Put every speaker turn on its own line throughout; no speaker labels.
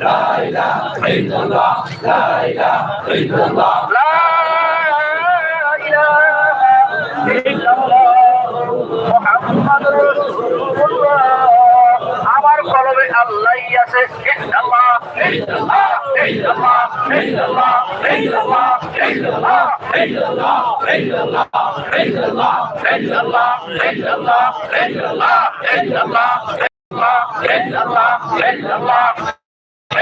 لا إله إلا الله لا إله إلا الله لا إله إلا الله لا إله إلا الله لا إله إلا الله محمد رسول الله আমার কলবে আল্লাহ আছে ইল্লাল্লাহ ইল্লাল্লাহ ইল্লাল্লাহ ইল্লাল্লাহ ইল্লাল্লাহ ইল্লাল্লাহ ইল্লাল্লাহ ইল্লাল্লাহ ইল্লাল্লাহ ইল্লাল্লাহ ইল্লাল্লাহ ইল্লাল্লাহ ইল্লাল্লাহ ইল্লাল্লাহ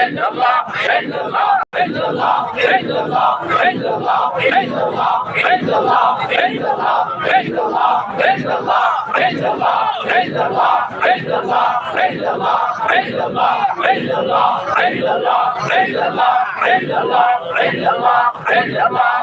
Hey, the law, hey, the law, hey, the law, hey, the law, hey, the law, hey, the law, hey, the law.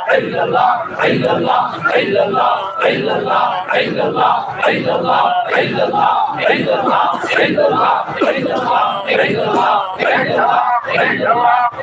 ஐலல்லா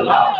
Allah,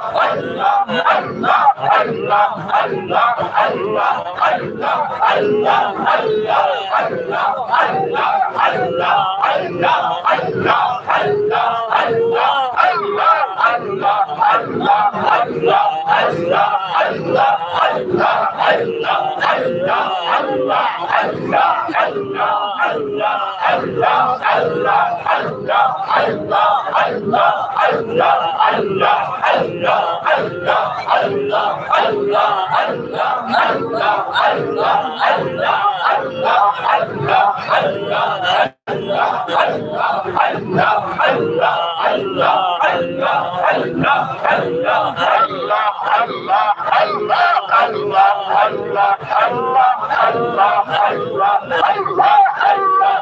Allah Allah Allah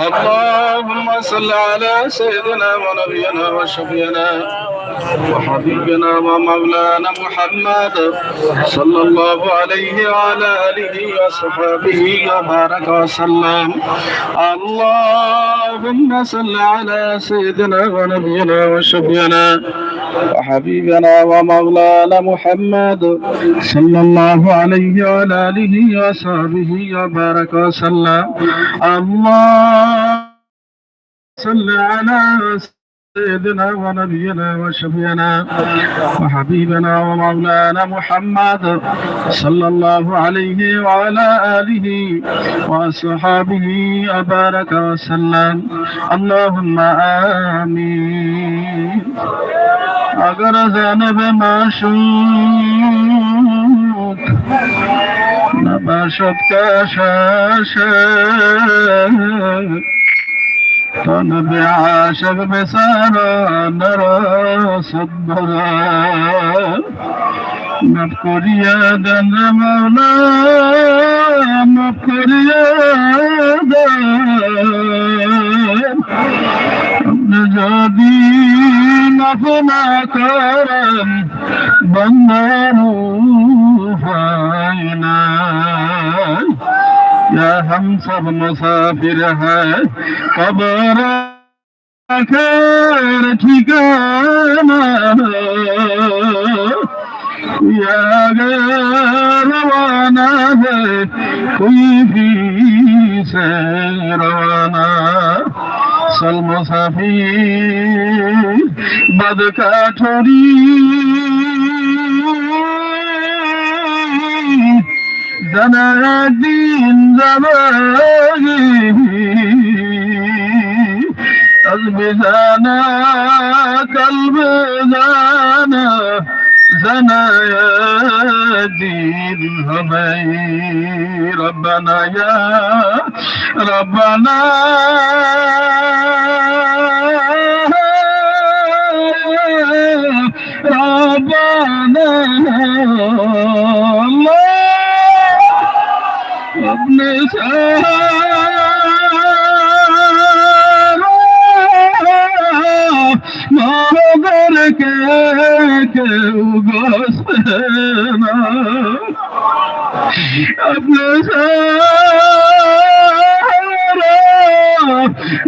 اللهم صل على سيدنا ونبينا وشفينا وحبيبنا ومولانا محمد صلى الله عليه وعلى آله وصحبه وبارك وسلم. اللهم صل على سيدنا ونبينا وشفينا وحبيبنا ومولانا محمد صلى الله عليه وعلى آله وصحبه وبارك وسلم. الله صل على سيدنا سيدنا ونبينا وشفينا وحبيبنا ومولانا محمد صلى الله عليه وعلى آله وأصحابه أبارك وسلم. اللهم آمين. أغر زانب ما شوك نبشت كشاشات قلب عاشق بسانا نرى صدرا مفكر يا دن مولا مفكر يا دن ابن جديد فما كرم بنانو فاينا یا ہم سب مسافر ہیں قبر خیر ٹھکانا یا روانہ ہے کوئی بھی سے روانہ سل مسافر بد کا زنا الدين زماني قلب زنا قلب زنا زنا يا دين همي ربنا يا ربنا ربنا الله মহবর কে কেউ গোসে না। আপনি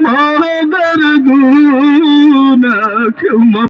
মহবর গুণ কেউ